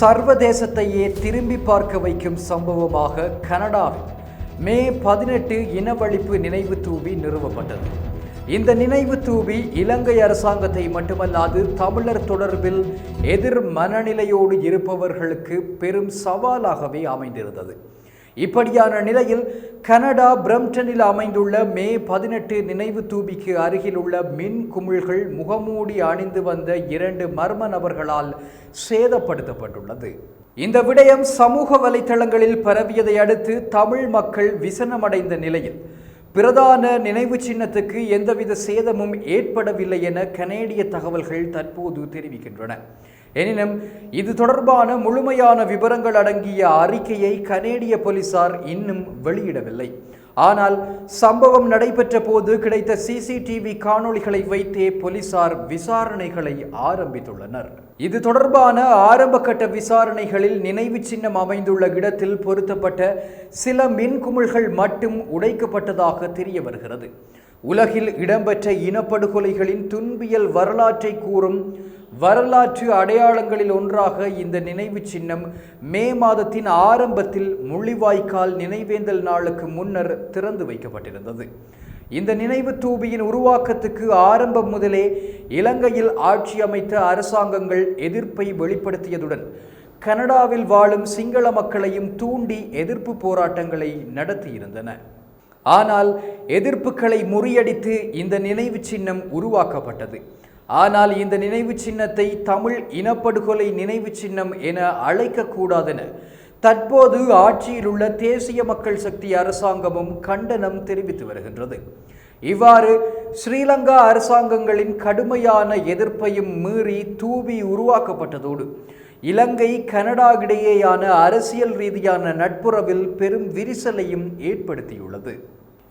சர்வதேசத்தையே திரும்பி பார்க்க வைக்கும் சம்பவமாக கனடாவில் மே பதினெட்டு இனவழிப்பு நினைவு தூபி நிறுவப்பட்டது. இந்த நினைவு தூபி இலங்கை அரசாங்கத்தை மட்டுமல்லாது தமிழர் தொடர்பில் எதிர் மனநிலையோடு இருப்பவர்களுக்கு பெரும் சவாலாகவே அமைந்திருந்தது. இப்படியான நிலையில் கனடா பிரம்டனில் அமைந்துள்ள மே பதினெட்டு நினைவு தூபிக்கு அருகிலுள்ள மின் குமிழ்கள் முகமூடி அணிந்து வந்த இரண்டு மர்ம நபர்களால் சேதப்படுத்தப்பட்டுள்ளது. இந்த விடயம் சமூக வலைத்தளங்களில் பரவியதை அடுத்து தமிழ் மக்கள் விசனமடைந்த நிலையில் பிரதான நினைவு சின்னத்துக்கு எந்தவித சேதமும் ஏற்படவில்லை என கனேடிய தகவல்கள் தற்போது தெரிவிக்கின்றன. எனினும் இது தொடர்பான முழுமையான விவரங்கள் அடங்கிய அறிக்கையை கனேடிய போலீசார் இன்னும் வெளியிடவில்லை. ஆனால் சம்பவம் நடைபெற்ற போது கிடைத்த சிசிடிவி காணொளிகளை வைத்தே போலீசார் விசாரணைகளை ஆரம்பித்துள்ளனர். இது தொடர்பான ஆரம்பகட்ட விசாரணைகளில் நினைவு சின்னம் அமைந்துள்ள இடத்தில் பொருத்தப்பட்ட சில மின்குமிழ்கள் மட்டும் உடைக்கப்பட்டதாக தெரிய வருகிறது உலகில் இடம்பெற்ற இனப்படுகொலைகளின் துன்பியல் வரலாற்றை கூறும் வரலாற்று அடையாளங்களில் ஒன்றாக இந்த நினைவு சின்னம் மே மாதத்தின் ஆரம்பத்தில் முள்ளிவாய்க்கால் நினைவேந்தல் நாளுக்கு முன்னர் திறந்து வைக்கப்பட்டிருந்தது. இந்த நினைவு தூபியின் உருவாக்கத்துக்கு ஆரம்பம் முதலே இலங்கையில் ஆட்சி அமைத்த அரசாங்கங்கள் எதிர்ப்பை வெளிப்படுத்தியதுடன் கனடாவில் வாழும் சிங்கள மக்களையும் தூண்டி எதிர்ப்பு போராட்டங்களை நடத்தியிருந்தன. ஆனால் எதிர்ப்புகளை முறியடித்து இந்த நினைவு சின்னம் உருவாக்கப்பட்டது. ஆனால் இந்த நினைவு சின்னத்தை தமிழ் இனப்படுகொலை நினைவு சின்னம் என அழைக்கக்கூடாதென. தற்போது ஆட்சியில் உள்ள தேசிய மக்கள் சக்தி அரசாங்கமும் கண்டனம் தெரிவித்து வருகின்றது. இவ்வாறு ஸ்ரீலங்கா அரசாங்கங்களின் கடுமையான எதிர்ப்பையும் மீறி தூவி உருவாக்கப்பட்டதோடு இலங்கை கனடா இடையேயான அரசியல் ரீதியான நட்புறவில் பெரும் விரிசலையும் ஏற்படுத்தியுள்ளது.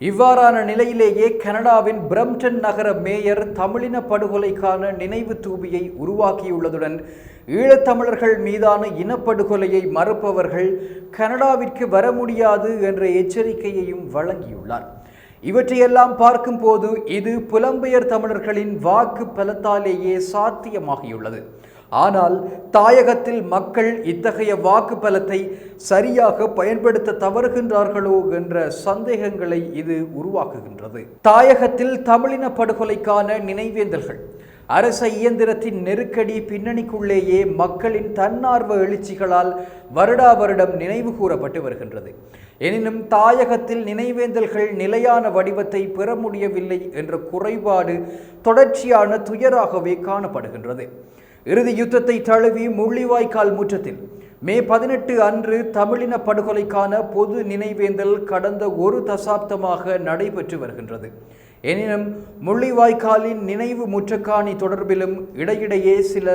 இவ்வாறான நிலையிலேயே கனடாவின் பிரம்டன் நகர மேயர் தமிழின படுகொலைக்கான நினைவு தூபியை உருவாக்கியுள்ளதுடன் ஈழத்தமிழர்கள் மீதான இனப்படுகொலையை மறுப்பவர்கள் கனடாவிற்கு வர முடியாது என்ற எச்சரிக்கையையும் வழங்கியுள்ளார். இவற்றையெல்லாம் பார்க்கும்போது இது புலம்பெயர் தமிழர்களின் வாக்கு பலத்தாலேயே சாத்தியமாகியுள்ளது. ஆனால் தாயகத்தில் மக்கள் இத்தகைய வாக்கு பலத்தை சரியாக பயன்படுத்த தவறுகின்றார்களோ என்ற சந்தேகங்களை இது உருவாக்குகின்றது. தாயகத்தில் தமிழின படுகொலைக்கான நினைவேந்தல்கள். அரச இயந்திரத்தின் நெருக்கடி பின்னணிக்குள்ளேயே மக்களின் தன்னார்வ எழுச்சிகளால் வருடா வருடம் நினைவு கூறப்பட்டு வருகின்றது. எனினும் தாயகத்தில் நினைவேந்தல்கள் நிலையான வடிவத்தை பெற முடியவில்லை என்ற குறைபாடு தொடர்ச்சியான துயராகவே காணப்படுகின்றது. இறுதி யுத்தத்தை தழுவி முள்ளிவாய்க்கால் முற்றத்தில். மே பதினெட்டு அன்று தமிழின படுகொலைக்கான பொது நினைவேந்தல் கடந்த ஒரு தசாப்தமாக நடைபெற்று வருகின்றது. எனினும் முள்ளிவாய்க்காலின் நினைவு முற்றக்காணி தொடர்பிலும் இடையிடையே சில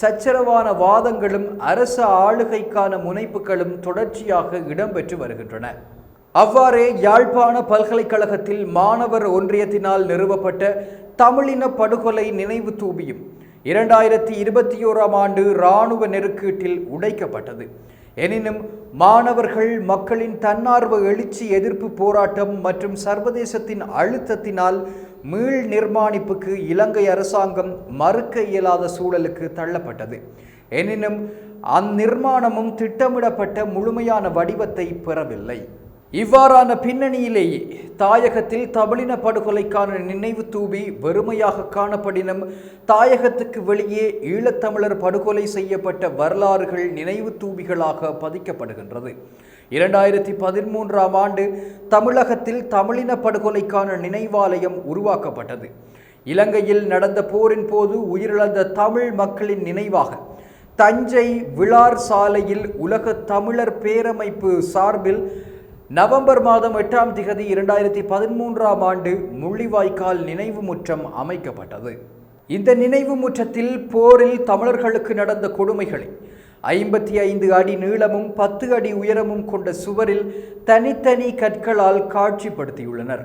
சச்சரவான வாதங்களும் அரச ஆளுகைக்கான முனைப்புகளும் தொடர்ச்சியாக இடம்பெற்று வருகின்றன. அவ்வாறே யாழ்ப்பாண பல்கலைக்கழகத்தில் மாணவர் ஒன்றியத்தினால் நிறுவப்பட்ட தமிழின படுகொலை நினைவு தூபியும் இரண்டாயிரத்தி இருபத்தி ஓராம் ஆண்டு இராணுவ நெருக்கீட்டில் உடைக்கப்பட்டது. எனினும் மாணவர்கள் மக்களின் தன்னார்வ எழுச்சி எதிர்ப்பு போராட்டம் மற்றும் சர்வதேசத்தின் அழுத்தத்தினால் மீள் நிர்மாணிப்புக்கு இலங்கை அரசாங்கம் மறுக்க இயலாத சூழலுக்கு தள்ளப்பட்டது. எனினும் அந்நிர்மாணமும் திட்டமிடப்பட்ட முழுமையான வடிவத்தை பெறவில்லை. இவ்வாறான பின்னணியிலேயே தாயகத்தில் தமிழின படுகொலைக்கான நினைவு தூபி வெறுமையாக காணப்படினும் தாயகத்துக்கு வெளியே ஈழத்தமிழர் படுகொலை செய்யப்பட்ட வரலாறுகள் நினைவு தூபிகளாக பதிக்கப்படுகின்றது. இரண்டாயிரத்தி பதிமூன்றாம் ஆண்டு தமிழகத்தில் தமிழின படுகொலைக்கான நினைவாலயம் உருவாக்கப்பட்டது. இலங்கையில் நடந்த போரின் போது உயிரிழந்த தமிழ் மக்களின் நினைவாக தஞ்சை விழார் சாலையில் உலக தமிழர் பேரமைப்பு சார்பில் நவம்பர் மாதம் எட்டாம் திகதி இரண்டாயிரத்தி பதிமூன்றாம் ஆண்டு முள்ளிவாய்க்கால் நினைவு முற்றம் அமைக்கப்பட்டது. இந்த நினைவு முற்றத்தில் போரில் தமிழர்களுக்கு நடந்த கொடுமைகளை ஐம்பத்தி ஐந்து அடி நீளமும் பத்து அடி உயரமும் கொண்ட சுவரில் தனித்தனி கற்களால் காட்சிப்படுத்தியுள்ளனர்.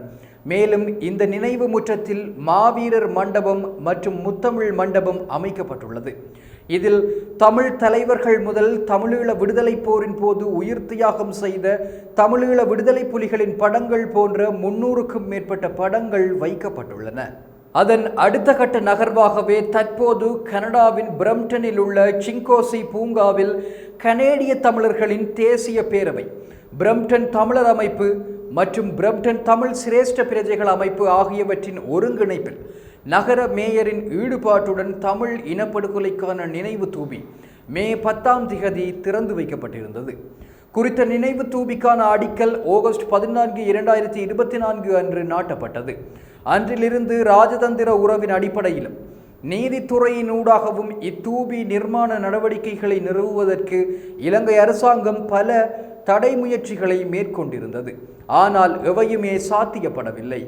மேலும் இந்த நினைவு முற்றத்தில் மாவீரர் மண்டபம் மற்றும் முத்தமிழ் மண்டபம் அமைக்கப்பட்டுள்ளது. இதில் தமிழ் தலைவர்கள் முதல் தமிழீழ விடுதலை போரின் போது உயிர் தியாகம் செய்த தமிழீழ விடுதலை புலிகளின் படங்கள் போன்ற முன்னூறுக்கும் மேற்பட்ட படங்கள் வைக்கப்பட்டுள்ளன. அதன் அடுத்த கட்ட நகர்வாகவே தற்போது கனடாவின் பிரம்டனில் உள்ள சிங்கோசி பூங்காவில் கனேடிய தமிழர்களின் தேசிய பேரவை பிரம்டன் தமிழர் அமைப்பு மற்றும் பிரம்டன் தமிழ் சிரேஷ்ட பிரஜைகள் அமைப்பு ஆகியவற்றின் ஒருங்கிணைப்பில் நகர மேயரின் ஈடுபாட்டுடன் தமிழ் இனப்படுகொலைக்கான நினைவு தூபி மே பத்தாம் திகதி திறந்து வைக்கப்பட்டிருந்தது. குறித்த நினைவு தூபிக்கான அடிக்கல் ஆகஸ்ட் பதினான்கு இரண்டாயிரத்தி இருபத்தி நான்கு அன்று நாட்டப்பட்டது. அன்றிலிருந்து ராஜதந்திர உறவின் அடிப்படையிலும் நீதித்துறையினூடாகவும் இத்தூபி நிர்மாண நடவடிக்கைகளை நிறுவுவதற்கு இலங்கை அரசாங்கம் பல தடை முயற்சிகளை மேற்கொண்டிருந்தது. ஆனால் எவையுமே சாத்தியப்படவில்லை.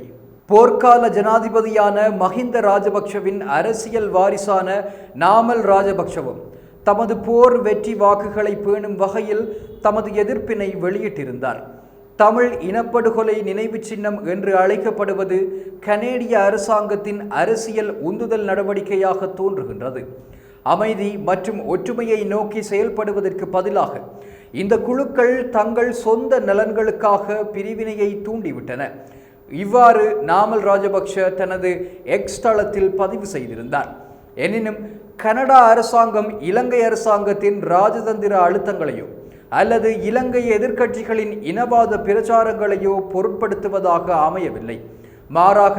போர்க்கால ஜனாதிபதியான மஹிந்த ராஜபக்ஷவின் அரசியல் வாரிசான நாமல் ராஜபக்ஷவும் தமது போர் வெற்றி வாக்குகளை பேணும் வகையில் தமது எதிர்ப்பினை வெளியிட்டிருந்தார். தமிழ் இனப்படுகொலை நினைவு சின்னம் என்று அழைக்கப்படுவது கனேடிய அரசாங்கத்தின் அரசியல் உந்துதல் நடவடிக்கையாக தோன்றுகின்றது. அமைதி மற்றும் ஒற்றுமையை நோக்கி செயல்படுவதற்கு பதிலாக இந்த குழுக்கள் தங்கள் சொந்த நலன்களுக்காக பிரிவினையை தூண்டிவிட்டன. இவ்வாறு நாமல் ராஜபக்ஷ தனது எக்ஸ் தளத்தில் பதிவு செய்திருந்தார். எனினும் கனடா அரசாங்கம் இலங்கை அரசாங்கத்தின் ராஜதந்திர அழுத்தங்களையோ அல்லது இலங்கை எதிர்க்கட்சிகளின் இனவாத பிரச்சாரங்களையோ பொருட்படுத்துவதாக அமையவில்லை. மாறாக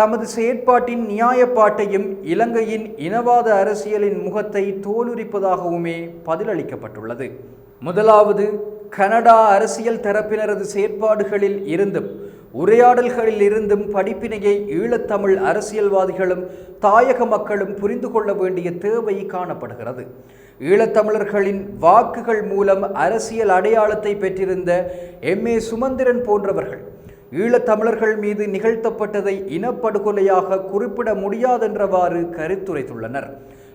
தமது செயற்பாட்டின் நியாயப்பாட்டையும் இலங்கையின் இனவாத அரசியலின் முகத்தை தோலுரிப்பதாகவுமே பதிலளிக்கப்பட்டுள்ளது. முதலாவது கனடா அரசியல் தரப்பினரது செயற்பாடுகளில் இருந்தும் உரையாடல்களில் இருந்தும் படிப்பினையை ஈழத்தமிழ் அரசியல்வாதிகளும் தாயக மக்களும் புரிந்து கொள்ள வேண்டிய தேவை காணப்படுகிறது. ஈழத்தமிழர்களின் வாக்குகள் மூலம் அரசியல் அடையாளத்தை பெற்றிருந்த எம். ஏ. சுமந்திரன் போன்றவர்கள் ஈழத்தமிழர்கள் மீது நிகழ்த்தப்பட்டதை இனப்படுகொலையாக குறிப்பிட முடியாதென்றவாறு கருத்துரைத்துள்ளனர்.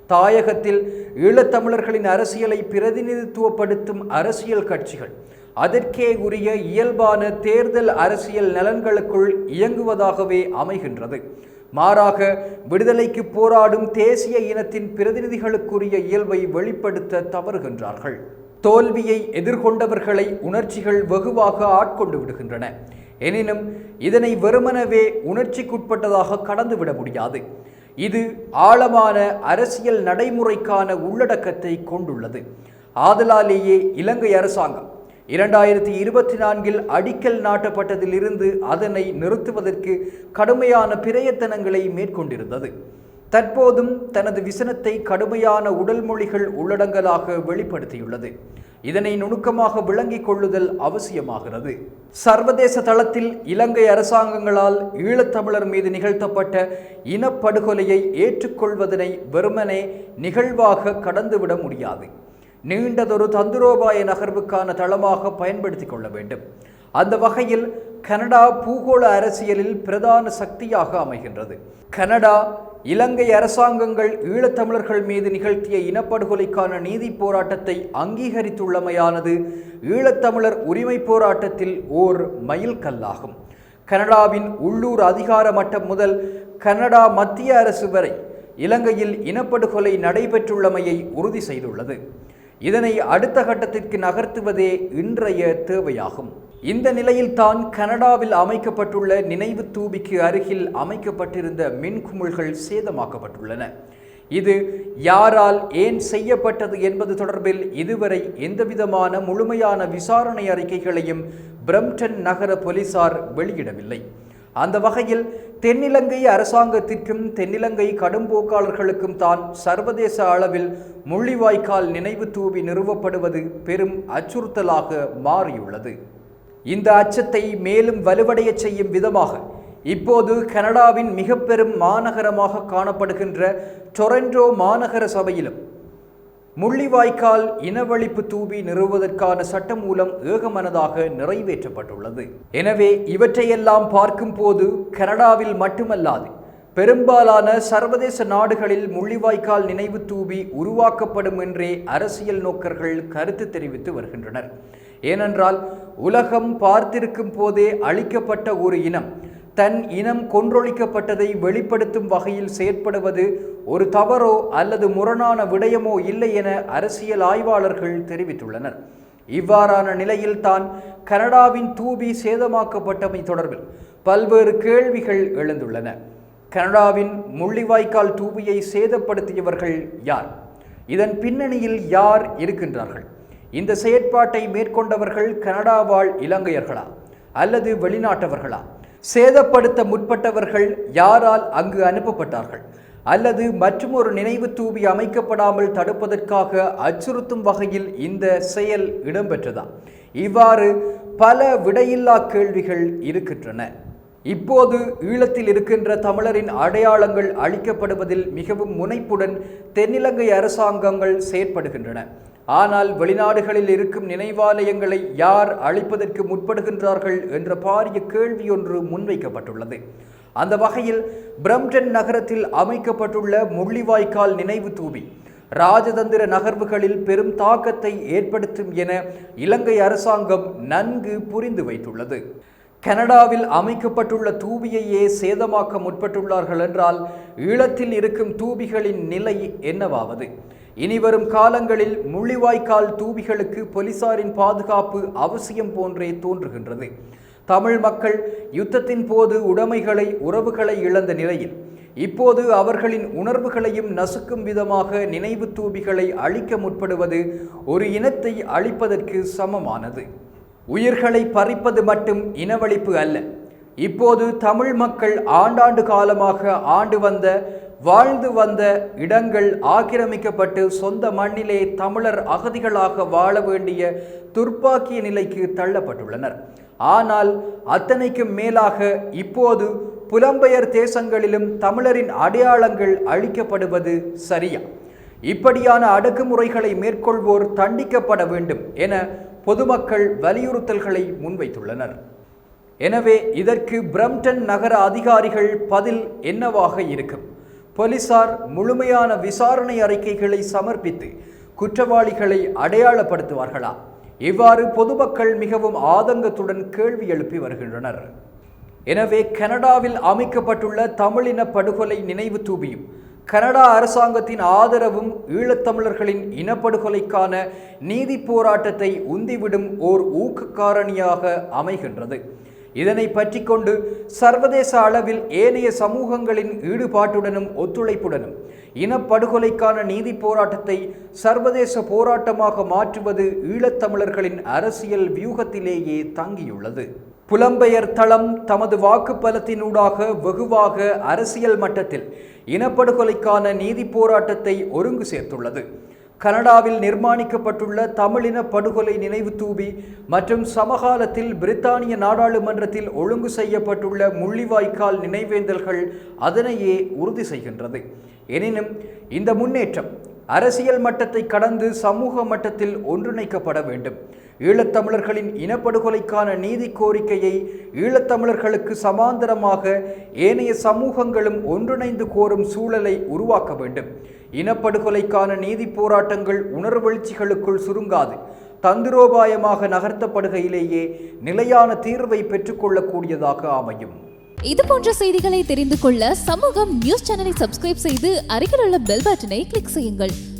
தாயகத்தில் ஈழத்தமிழர்களின் அரசியலை பிரதிநிதித்துவப்படுத்தும் அரசியல் கட்சிகள் அதற்கே உரிய இயல்பான தேர்தல் அரசியல் நலன்களுக்குள் இயங்குவதாகவே அமைகின்றது. மாறாக விடுதலைக்கு போராடும் தேசிய இனத்தின் பிரதிநிதிகளுக்குரிய இயல்பை வெளிப்படுத்த தவறுகின்றார்கள். தோல்வியை எதிர்கொண்டவர்களை உணர்ச்சிகள் வெகுவாக ஆட்கொண்டு விடுகின்றன. எனினும் இதனை வெறுமனவே உணர்ச்சிக்குட்பட்டதாக கடந்துவிட முடியாது. இது ஆழமான அரசியல் நடைமுறைக்கான உள்ளடக்கத்தை கொண்டுள்ளது. ஆதலாலேயே இலங்கை அரசாங்கம் இரண்டாயிரத்தி இருபத்தி நான்கில் அடிக்கல் நாட்டப்பட்டதிலிருந்து அதனை நிறுத்துவதற்கு கடுமையான பிரயத்தனங்களை மேற்கொண்டிருந்தது. தற்போதும் தனது விசனத்தை கடுமையான உடல் மொழிகள் உள்ளடங்கலாக வெளிப்படுத்தியுள்ளது. இதனை நுணுக்கமாக விளங்கிக் கொள்ளுதல் அவசியமாகிறது. சர்வதேச தளத்தில் இலங்கை அரசாங்கங்களால் ஈழத்தமிழர் மீது நிகழ்த்தப்பட்ட இனப்படுகொலையை ஏற்றுக்கொள்வதனை வெறுமனே நிகழ்வாக கடந்துவிட முடியாது. நீண்டதொரு தந்துரோபாய நகர்வுக்கான தளமாக பயன்படுத்தி கொள்ள வேண்டும். அந்த வகையில் கனடா பூகோள அரசியலில் பிரதான சக்தியாக அமைகின்றது. கனடா இலங்கை அரசாங்கங்கள் ஈழத்தமிழர்கள் மீது நிகழ்த்திய இனப்படுகொலைக்கான நீதி போராட்டத்தை அங்கீகரித்துள்ளமையானது ஈழத்தமிழர் உரிமை போராட்டத்தில் ஓர் மைல்கல்லாகும் கனடாவின் உள்ளூர் அதிகார மட்டம் முதல் கனடா மத்திய அரசு வரை இலங்கையில் இனப்படுகொலை நடைபெற்றுள்ளமையை உறுதி செய்துள்ளது. இதனை அடுத்த கட்டத்திற்கு நகர்த்துவதே இன்றைய தேவையாகும். இந்த நிலையில் தான் கனடாவில் அமைக்கப்பட்டுள்ள நினைவு தூபிக்கு அருகில் அமைக்கப்பட்டிருந்த மின்குமிழ்கள் சேதமாக்கப்பட்டுள்ளன. இது யாரால் ஏன் செய்யப்பட்டது என்பது தொடர்பில் இதுவரை எந்தவிதமான முழுமையான விசாரணை அறிக்கைகளையும் பிரம்டன் நகர போலீசார் வெளியிடவில்லை. அந்த வகையில் தென்னிலங்கை அரசாங்கத்திற்கும் தென்னிலங்கை கடும்போக்காளர்களுக்கும் தான் சர்வதேச அளவில் முள்ளிவாய்க்கால் நினைவு தூவி நிறுவப்படுவது பெரும் அச்சுறுத்தலாக மாறியுள்ளது. இந்த அச்சத்தை மேலும் வலுவடைய செய்யும் விதமாக இப்போது கனடாவின் மிக பெரும் மாநகரமாக காணப்படுகின்ற டொரண்டோ மாநகர சபையிலும் முள்ளிவாய்க்கால் இனவழிப்பு தூவி நிறுவுவதற்கான சட்டம் மூலம் ஏகமனதாக நிறைவேற்றப்பட்டுள்ளது. எனவே இவற்றையெல்லாம் பார்க்கும்போது கனடாவில் மட்டுமல்லாது பெரும்பாலான சர்வதேச நாடுகளில் முள்ளிவாய்க்கால் நினைவு தூவி உருவாக்கப்படும் என்றே அரசியல் நோக்கர்கள் கருத்து தெரிவித்து வருகின்றனர். ஏனென்றால் உலகம் பார்த்திருக்கும் போதே அழிக்கப்பட்ட ஒரு இனம் தன் இனம் கொன்றொழிக்கப்பட்டதை வெளிப்படுத்தும் வகையில் செயற்படுவது ஒரு தவறோ அல்லது முரணான விடயமோ இல்லை என அரசியல் ஆய்வாளர்கள் தெரிவித்துள்ளனர். இவ்வாறான நிலையில் தான் கனடாவின் தூபி சேதமாக்கப்பட்டமை தொடர்பில் பல்வேறு கேள்விகள் எழுந்துள்ளன. கனடாவின் முள்ளிவாய்க்கால் தூபியை சேதப்படுத்தியவர்கள் யார்? இதன் பின்னணியில் யார் இருக்கின்றார்கள்? இந்த செயற்பாட்டை மேற்கொண்டவர்கள் கனடா வாழ் இலங்கையர்களா அல்லது வெளிநாட்டவர்களா? சேதப்படுத்த முற்பட்டவர்கள் யாரால் அங்கு அனுப்பப்பட்டார்கள்? அல்லது மற்றுமொரு நினைவு தூவி அமைக்கப்படாமல் தடுப்பதற்காக அச்சுறுத்தும் வகையில் இந்த செயல் இடம்பெற்றதா? இவ்வாறு பல விடையில்லா கேள்விகள் இருக்கின்றன. இப்போது ஈழத்தில் இருக்கின்ற தமிழரின் அடையாளங்கள் அளிக்கப்படுவதில் மிகவும் முனைப்புடன் தென்னிலங்கை அரசாங்கங்கள் செயற்படுகின்றன. ஆனால் வெளிநாடுகளில் இருக்கும் நினைவாலயங்களை யார் அழிப்பதற்கு முற்படுகின்றார்கள் என்ற பாரிய கேள்வி ஒன்று முன்வைக்கப்பட்டுள்ளது. அந்த வகையில் பிரம்டன் நகரத்தில் அமைக்கப்பட்டுள்ள முள்ளிவாய்க்கால் நினைவு தூவி ராஜதந்திர நகர்வுகளில் பெரும் தாக்கத்தை ஏற்படுத்தும் என இலங்கை அரசாங்கம் நன்கு புரிந்து வைத்துள்ளது. கனடாவில் அமைக்கப்பட்டுள்ள தூபியையே சேதமாக்க முற்பட்டுள்ளார்கள் என்றால் ஈழத்தில் இருக்கும் தூபிகளின் நிலை என்னவாவது? இனிவரும் காலங்களில் முள்ளிவாய்க்கால் தூபிகளுக்கு போலீசாரின் பாதுகாப்பு அவசியம் போன்றே தோன்றுகின்றது. தமிழ் மக்கள் யுத்தத்தின் போது உடைமைகளை உறவுகளை இழந்த நிலையில் இப்போது அவர்களின் உணர்வுகளையும் நசுக்கும் விதமாக நினைவு தூபிகளை அழிக்க முற்படுவது ஒரு இனத்தை அழிப்பதற்கு சமமானது. உயிர்களை பறிப்பது மட்டும் இனவழிப்பு அல்ல. இப்போது தமிழ் மக்கள் ஆண்டாண்டு காலமாக ஆண்டு வந்த வாழ்ந்து வந்த இடங்கள் ஆக்கிரமிக்கப்பட்டு சொந்த மண்ணிலே தமிழர் அகதிகளாக வாழ வேண்டிய துர்ப்பாக்கிய நிலைக்கு தள்ளப்பட்டுள்ளனர். ஆனால் அத்தனைக்கும் மேலாக இப்போது புலம்பெயர் தேசங்களிலும் தமிழரின் அடையாளங்கள் அழிக்கப்படுவது சரியா? இப்படியான அடக்குமுறைகளை மேற்கொள்வோர் தண்டிக்கப்பட வேண்டும் என பொதுமக்கள் வலியுறுத்தல்களை முன்வைத்துள்ளனர். எனவே இதற்கு பிரம்டன் நகர அதிகாரிகள் பதில் என்னவாக இருக்கும்? போலீசார் முழுமையான விசாரணை அறிக்கைகளை சமர்ப்பித்து குற்றவாளிகளை அடையாளப்படுத்துவார்களா? இவ்வாறு பொதுமக்கள் மிகவும் ஆதங்கத்துடன் கேள்வி எழுப்பி வருகின்றனர். எனவே கனடாவில் அமைக்கப்பட்டுள்ள தமிழின படுகொலை நினைவு தூபியும் கனடா அரசாங்கத்தின் ஆதரவும் ஈழத்தமிழர்களின் இனப்படுகொலைக்கான நீதி போராட்டத்தை உந்திவிடும் ஓர் ஊக்கக்காரணியாக அமைகின்றது. இதனை பற்றி கொண்டு சர்வதேச அளவில் ஏனைய சமூகங்களின் ஈடுபாட்டுடனும் ஒத்துழைப்புடனும் இனப்படுகொலைக்கான நீதி போராட்டத்தை சர்வதேச போராட்டமாக மாற்றுவது ஈழத்தமிழர்களின் அரசியல் வியூகத்திலேயே தங்கியுள்ளது. புலம்பெயர் தளம் தமது வாக்குப்பலத்தினூடாக வெகுவாக அரசியல் மட்டத்தில் இனப்படுகொலைக்கான நீதி போராட்டத்தை ஒருங்கு சேர்த்துள்ளது. கனடாவில் நிர்மாணிக்கப்பட்டுள்ள தமிழின படுகொலை நினைவு தூபி மற்றும் சமகாலத்தில் பிரித்தானிய நாடாளுமன்றத்தில் ஒழுங்கு செய்யப்பட்டுள்ள முள்ளிவாய்க்கால் நினைவேந்தல்கள் அதனையே உறுதி செய்கின்றது. எனினும் இந்த முன்னேற்றம் அரசியல் மட்டத்தை கடந்து சமூக மட்டத்தில் ஒன்றிணைக்கப்பட வேண்டும். ஈழத்தமிழர்களின் இனப்படுகொலைக்கான நீதி கோரிக்கையை ஈழத்தமிழர்களுக்கு சமாந்தரமாக ஏனைய சமூகங்களும் ஒன்றிணைந்து கோரும் சூழலை உருவாக்க வேண்டும். இனப்படுகொலைக்கான நீதி போராட்டங்கள் உணர்வெழுச்சிகளுக்குள் சுருங்காது. தந்திரோபாயமாக நகர்த்தப்படுகையிலேயே நிலையான தீர்வை பெற்றுக்கொள்ளக்கூடியதாக அமையும். இது போன்ற செய்திகளை தெரிந்து கொள்ள சமூகம் நியூஸ் சேனலை சப்ஸ்கிரைப் செய்து அருகில் உள்ள பெல் பட்டனை கிளிக் செய்யுங்கள்.